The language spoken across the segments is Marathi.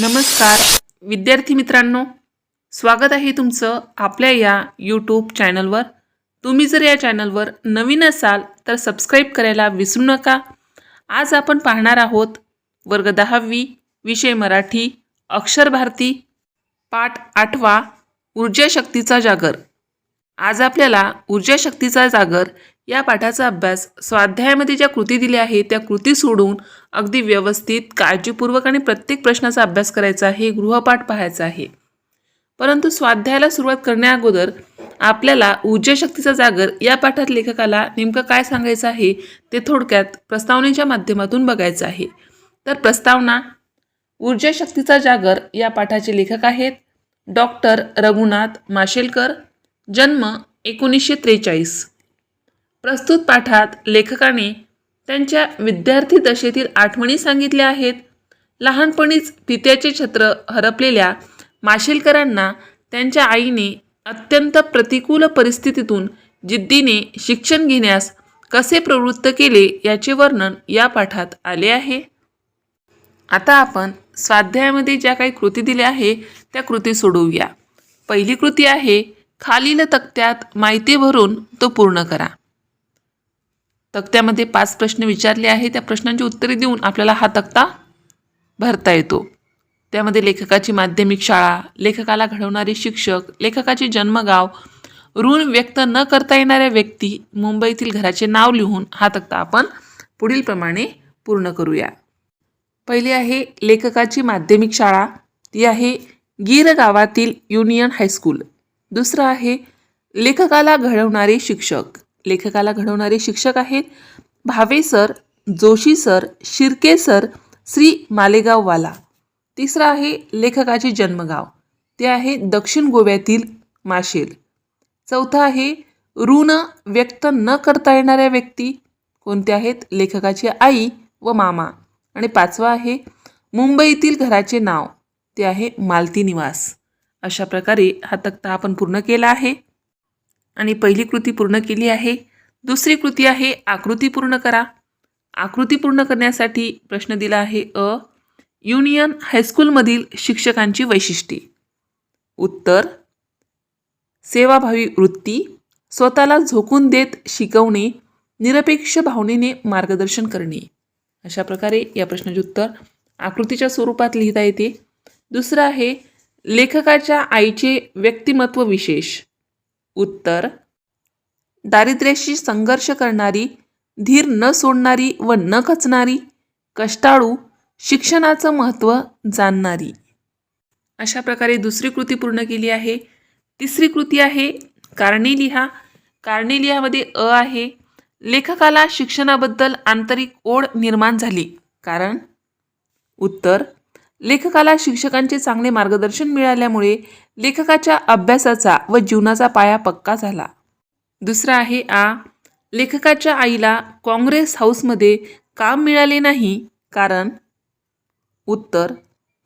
नमस्कार. विद्यार्थी मित्रांनो स्वागत आहे तुमचं आपल्या या यूट्यूब चॅनलवर तुम्ही जर या चॅनलवर नवीन असाल तर सबस्क्राईब करायला विसरू नका. आज आपण पाहणार आहोत वर्ग दहावी विषय मराठी अक्षर भारती पाठ आठवा ऊर्जा शक्तीचा जागर. आज आपल्याला ऊर्जा शक्तीचा जागर या पाठाचा अभ्यास स्वाध्यायामध्ये ज्या कृती दिल्या आहेत त्या कृती सोडून अगदी व्यवस्थित काळजीपूर्वक आणि प्रत्येक प्रश्नाचा अभ्यास करायचा आहे गृहपाठ पाहायचा आहे. परंतु स्वाध्यायाला सुरुवात करण्या अगोदर आपल्याला ऊर्जा शक्तीचा जागर या पाठात लेखकाला नेमकं काय सांगायचं आहे ते थोडक्यात प्रस्तावनेच्या माध्यमातून बघायचं आहे. तर प्रस्तावना ऊर्जा शक्तीचा जागर या पाठाचे लेखक आहेत डॉक्टर रघुनाथ माशेलकर जन्म एकोणीसशे त्रेचाळीस. प्रस्तुत पाठात लेखकाने त्यांच्या विद्यार्थी दशेतील आठवणी सांगितल्या आहेत. लहानपणीच पित्याचे छत्र हरपलेल्या माशेलकरांना त्यांच्या आईने अत्यंत प्रतिकूल परिस्थितीतून जिद्दीने शिक्षण घेण्यास कसे प्रवृत्त केले याचे वर्णन या पाठात आले आहे. आता आपण स्वाध्यायामध्ये ज्या काही कृती दिल्या आहे त्या कृती सोडवूया. पहिली कृती आहे खालील तक्त्यात माहिती भरून तो पूर्ण करा. तक्त्यामध्ये पाच प्रश्न विचारले आहे त्या प्रश्नांची उत्तरे देऊन आपल्याला हा तक्ता भरता येतो. त्यामध्ये लेखकाची माध्यमिक शाळा लेखकाला घडवणारे शिक्षक लेखकाचे जन्मगाव ऋण व्यक्त न करता येणाऱ्या व्यक्ती मुंबईतील घराचे नाव लिहून हा तक्ता आपण पुढीलप्रमाणे पूर्ण करूया. पहिली आहे लेखकाची माध्यमिक शाळा. ती आहे गीर गावातील युनियन हायस्कूल. दुसरं आहे लेखकाला घडवणारे शिक्षक. लेखकाला घडवणारे शिक्षक आहेत Bhave sir Joshi sir Shirke sir Shri मालेगाववाला. तिसरं आहे लेखकाचे जन्मगाव. ते आहे दक्षिण गोव्यातील माशेल. चौथं आहे ऋण व्यक्त न करता येणाऱ्या व्यक्ती. कोणत्या आहेत? लेखकाची आई व मामा. आणि पाचवा आहे मुंबईतील घराचे नाव. ते आहे मालती निवास. अशा प्रकारे हा तक्ता आपण पूर्ण केला आहे. आणि पहिली कृती पूर्ण केली आहे. दुसरी कृती आहे आकृती पूर्ण करा. आकृती पूर्ण करण्यासाठी प्रश्न दिला आहे अ युनियन हायस्कूलमधील शिक्षकांची वैशिष्ट्ये. उत्तर सेवाभावी वृत्ती स्वतःला झोकून देत शिकवणे निरपेक्ष भावनेने मार्गदर्शन करणे. अशा प्रकारे या प्रश्नाचे उत्तर आकृतीच्या स्वरूपात लिहिता येते. दुसरं आहे लेखकाच्या आईचे व्यक्तिमत्व विशेष. उत्तर दारिद्र्याशी संघर्ष करणारी धीर न सोडणारी व न खचणारी कष्टाळू शिक्षणाचं महत्त्व जाणणारी. अशा प्रकारे दुसरी कृती पूर्ण केली आहे. तिसरी कृती आहे कारणे लिहा कारणे लिहामध्ये अ आहे. लेखकाला शिक्षणाबद्दल आंतरिक ओढ निर्माण झाली. कारण? उत्तर लेखकाला शिक्षकांचे चांगले मार्गदर्शन मिळाल्यामुळे लेखकाच्या अभ्यासाचा व जीवनाचा पाया पक्का झाला. दुसरा आहे आ. लेखकाच्या आईला काँग्रेस हाऊसमध्ये काम मिळाले नाही कारण उत्तर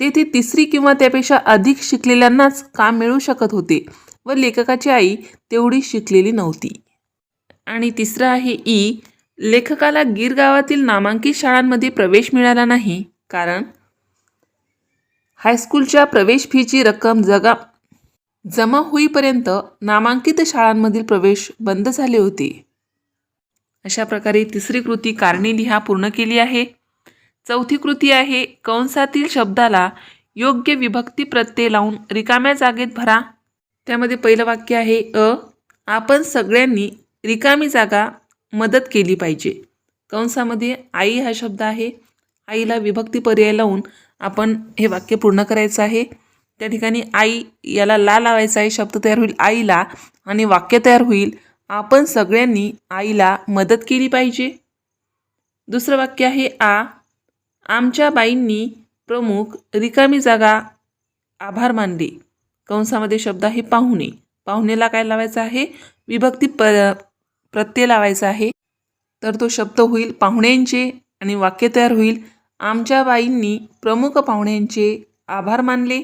तेथे तिसरी किंवा त्यापेक्षा अधिक शिकलेल्यांनाच काम मिळू शकत होते व लेखकाची आई तेवढी शिकलेली नव्हती. आणि तिसरं आहे ई. लेखकाला गीर गावातील नामांकित शाळांमध्ये प्रवेश मिळाला नाही कारण हायस्कूलच्या प्रवेश फीची रक्कम जगा जमा होईपर्यंत नामांकित शाळांमधील प्रवेश बंद झाले होते. अशा प्रकारे तिसरी कृती कारणे लिहा पूर्ण केली आहे. चौथी कृती आहे कंसातील शब्दाला योग्य विभक्ती प्रत्यय लावून रिकाम्या जागेत भरा. त्यामध्ये पहिलं वाक्य आहे अ आपण सगळ्यांनी रिकामी जागा मदत केली पाहिजे. कंसामध्ये आई हा शब्द आहे. आईला विभक्ती पर्याय लावून आपण हे वाक्य पूर्ण करायचं आहे. त्या ठिकाणी आई याला ला लावायचा आहे शब्द तयार होईल आईला आणि वाक्य तयार होईल. आपण सगळ्यांनी आईला मदत केली पाहिजे. दुसरं वाक्य आहे आ. आमच्या बाईंनी प्रमुख रिकामी जागा आभार मानले. कंसामध्ये शब्द आहे पाहुणे. पाहुणेला काय लावायचं आहे? विभक्ती प प्रत्यय लावायचा आहे. तर तो शब्द होईल पाहुण्यांचे आणि वाक्य तयार होईल. आमच्या बाईंनी प्रमुख पाहुण्यांचे आभार मानले.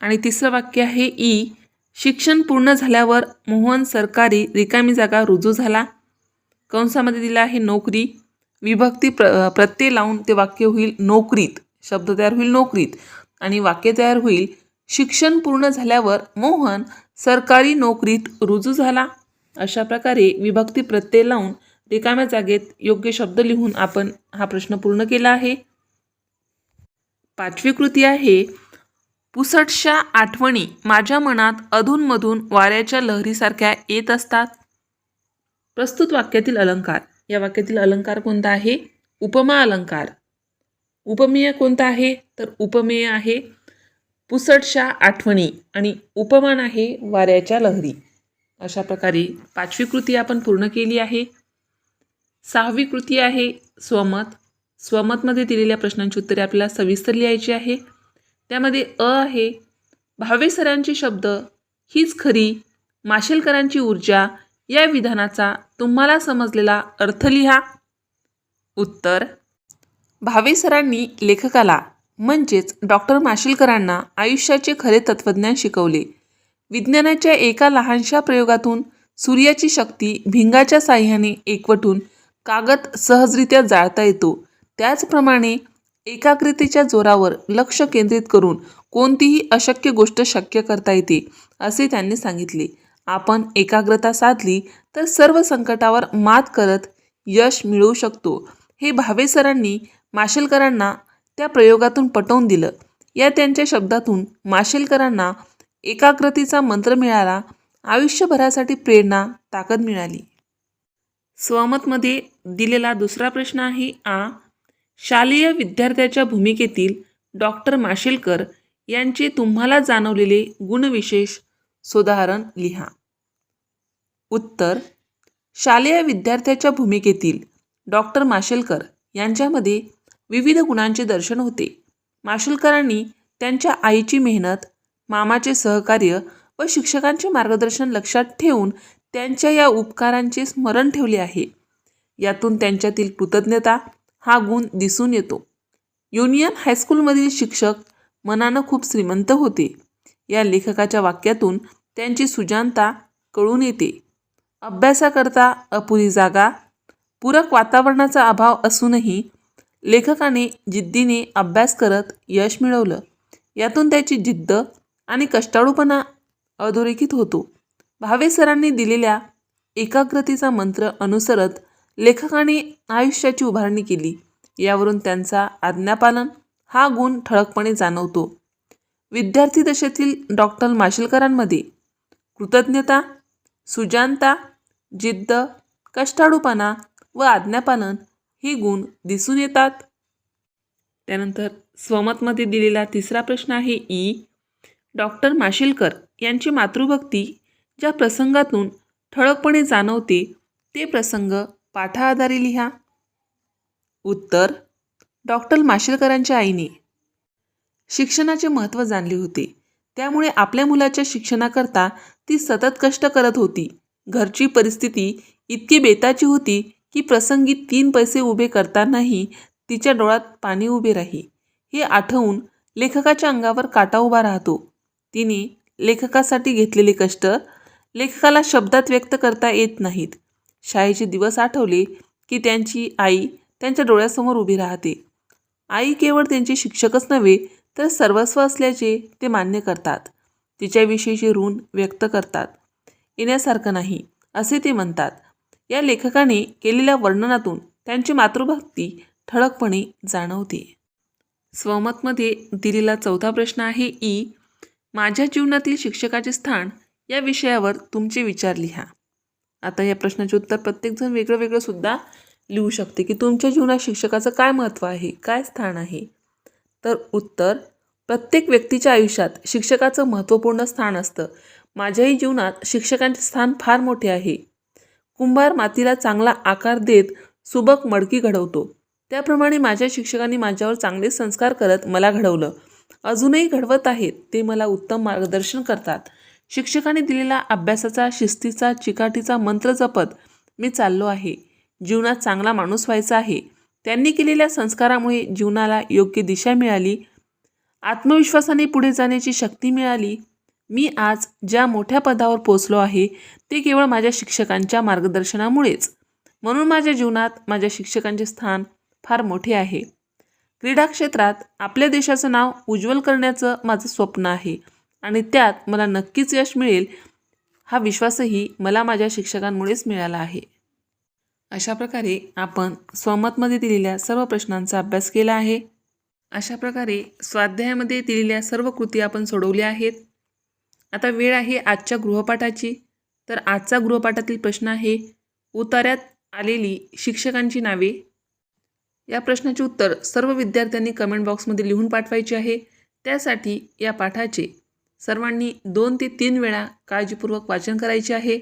आणि तिसरं वाक्य आहे ई. शिक्षण पूर्ण झाल्यावर मोहन सरकारी रिकामी जागा रुजू झाला. कंसामध्ये दिला आहे नोकरी. विभक्ती प्र प्रत्यय लावून ते वाक्य होईल नोकरीत. शब्द तयार होईल नोकरीत. आणि वाक्य तयार होईल शिक्षण पूर्ण झाल्यावर मोहन सरकारी नोकरीत रुजू झाला. अशा प्रकारे विभक्ती प्रत्यय लावून रिकाम्या जागेत योग्य शब्द लिहून आपण हा प्रश्न पूर्ण केला आहे. पाचवी कृती आहे पुसटशा आठवणी माझ्या मनात अधूनमधून वाऱ्याच्या लहरीसारख्या येत असतात. प्रस्तुत वाक्यातील अलंकार. या वाक्यातील अलंकार कोणता आहे? उपमा अलंकार. उपमेय कोणता आहे? तर उपमेय आहे पुसटशा आठवणी आणि उपमान आहे वाऱ्याच्या लहरी. अशा प्रकारे पाचवी कृती आपण पूर्ण केली आहे. सहावी कृती आहे स्वमत. स्वमतमध्ये दिलेल्या प्रश्नांची उत्तरे आपल्याला सविस्तर लिहायची आहे. त्यामध्ये अ आहे भावे सरांचे शब्द हीच खरी माशेलकरांची ऊर्जा या विधानाचा तुम्हाला समजलेला अर्थ लिहा. उत्तर भावे सरांनी लेखकाला म्हणजेच डॉक्टर माशेलकरांना आयुष्याचे खरे तत्त्वज्ञान शिकवले. विज्ञानाच्या एका लहानशा प्रयोगातून सूर्याची शक्ती भिंगाच्या साह्याने एकवटून कागद सहजरित्या जाळता येतो. त्याचप्रमाणे एकाग्रतेच्या जोरावर लक्ष केंद्रित करून कोणतीही अशक्य गोष्ट शक्य करता येते असे त्यांनी सांगितले. आपण एकाग्रता साधली तर सर्व संकटावर मात करत यश मिळवू शकतो हे भावे सरांनी माशेलकरांना त्या प्रयोगातून पटवून दिलं. या त्यांच्या शब्दातून माशेलकरांना एकाग्रतेचा मंत्र मिळाला आयुष्यभरासाठी प्रेरणा ताकद मिळाली. स्वमतमध्ये दिलेला दुसरा प्रश्न आहे आ. शालेय विद्यार्थ्याच्या भूमिकेतील डॉक्टर माशेलकर यांचे तुम्हाला जाणवलेले गुणविशेष सुधारण लिहा. उत्तर. शालेय विद्यार्थ्याच्या भूमिकेतील डॉक्टर माशेलकर यांच्यामध्ये विविध गुणांचे दर्शन होते. माशेलकरांनी त्यांच्या आईची मेहनत मामाचे सहकार्य व शिक्षकांचे मार्गदर्शन लक्षात ठेवून त्यांच्या या उपकारांचे स्मरण ठेवले आहे. यातून त्यांच्यातील कृतज्ञता हा गुण दिसून येतो. युनियन हायस्कूलमधील शिक्षक मनानं खूप श्रीमंत होते. या लेखकाच्या वाक्यातून त्यांची सुजानता कळून येते. अभ्यासाकरता अपुरी जागा पूरक वातावरणाचा अभाव असूनही लेखकाने जिद्दीने अभ्यास करत यश मिळवलं. यातून त्याची जिद्द आणि कष्टाळूपणा अधोरेखित होतो. भावे सरांनी दिलेल्या एकाग्रतेचा मंत्र अनुसरत लेखकाने आयुष्याची उभारणी केली. यावरून त्यांचा आज्ञापालन हा गुण ठळकपणे जाणवतो. विद्यार्थी दशेतील डॉक्टर माशेलकरांमध्ये कृतज्ञता सुजानता जिद्द कष्टाळूपणा व आज्ञापालन हे गुण दिसून येतात. त्यानंतर स्वमतमध्ये दिलेला तिसरा प्रश्न आहे ई. डॉक्टर माशेलकर यांची मातृभक्ती ज्या प्रसंगातून ठळकपणे जाणवते ते प्रसंग पाठाआधारे लिहा. उत्तर डॉक्टर माशेलकरांच्या आईने. शिक्षणाचे महत्त्व जाणले होते. त्यामुळे आपल्या मुलाच्या शिक्षणाकरता ती सतत कष्ट करत होती. घरची परिस्थिती इतकी बेताची होती की प्रसंगी तीन पैसे उभे करतानाही तिच्या डोळ्यात पाणी उभे राही. हे आठवून लेखकाच्या अंगावर काटा उभा राहतो. तिने लेखकासाठी घेतलेले कष्ट लेखकाला शब्दात व्यक्त करता येत नाहीत. शाळेचे दिवस आठवले की त्यांची आई त्यांच्या डोळ्यासमोर उभी राहते. आई केवळ त्यांचे शिक्षकच नव्हे तर सर्वस्व असल्याचे ते मान्य करतात. तिच्याविषयीचे ऋण व्यक्त करतात. येण्यासारखं नाही असे ते म्हणतात. या लेखकाने केलेल्या वर्णनातून त्यांची मातृभक्ती ठळकपणे जाणवते. स्वमतमध्ये दिलेला चौथा प्रश्न आहे ई. माझ्या जीवनातील शिक्षकाचे स्थान या विषयावर तुमचे विचार लिहा. आता या प्रश्नाचे उत्तर प्रत्येकजण वेगळं वेगळं सुद्धा लिहू शकते की तुमच्या जीवनात शिक्षकाचं काय महत्त्व आहे? काय स्थान आहे? तर उत्तर प्रत्येक व्यक्तीच्या आयुष्यात शिक्षकाचं महत्त्वपूर्ण स्थान असतं. माझ्याही जीवनात शिक्षकांचे स्थान फार मोठे आहे. कुंभार मातीला चांगला आकार देत सुबक मडकी घडवतो. त्याप्रमाणे माझ्या शिक्षकांनी माझ्यावर चांगले संस्कार करत मला घडवलं. अजूनही घडवत आहेत ते मला उत्तम मार्गदर्शन करतात. शिक्षकांनी दिलेला अभ्यासाचा शिस्तीचा चिकाटीचा मंत्र जपत मी चाललो आहे. जीवनात चांगला माणूस व्हायचा आहे. त्यांनी केलेल्या संस्कारामुळे जीवनाला योग्य दिशा मिळाली. आत्मविश्वासाने पुढे जाण्याची शक्ती मिळाली. मी आज ज्या मोठ्या पदावर पोचलो आहे ते केवळ माझ्या शिक्षकांच्या मार्गदर्शनामुळेच. म्हणून माझ्या जीवनात माझ्या शिक्षकांचे स्थान फार मोठे आहे. क्रीडा क्षेत्रात आपल्या देशाचं नाव उज्ज्वल करण्याचं माझं स्वप्न आहे. आणि त्यात मला नक्कीच यश मिळेल हा विश्वासही मला माझ्या शिक्षकांमुळेच मिळाला आहे. अशा प्रकारे आपण स्वमतमध्ये दिलेल्या सर्व प्रश्नांचा अभ्यास केला आहे. अशा प्रकारे स्वाध्यायामध्ये दिलेल्या सर्व कृती आपण सोडवल्या आहेत. आता वेळ आहे आजच्या गृहपाठाची. तर आजचा गृहपाठातील प्रश्न आहे उतार्यात आलेली शिक्षकांची नावे? या प्रश्नाचे उत्तर सर्व विद्यार्थ्यांनी कमेंट बॉक्समध्ये लिहून पाठवायचे आहे. त्यासाठी या पाठाचे सर्वांनी दोन ते तीन वेळा काळजीपूर्वक वाचन करायचे आहे.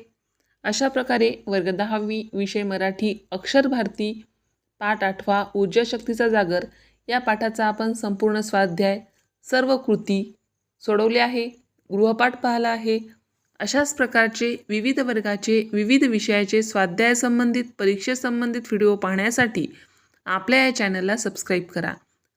अशा प्रकारे वर्ग दहावी विषय मराठी अक्षर भारती पाठ आठवा ऊर्जा शक्तीचा जागर या पाठाचा आपण संपूर्ण स्वाध्याय सर्व कृती सोडवले आहे गृहपाठ पाहिला आहे. अशाच प्रकारचे विविध वर्गाचे विविध विषयाचे स्वाध्यायासंबंधित परीक्षेसंबंधित व्हिडिओ पाहण्यासाठी आपल्या या चॅनलला सबस्क्राईब करा.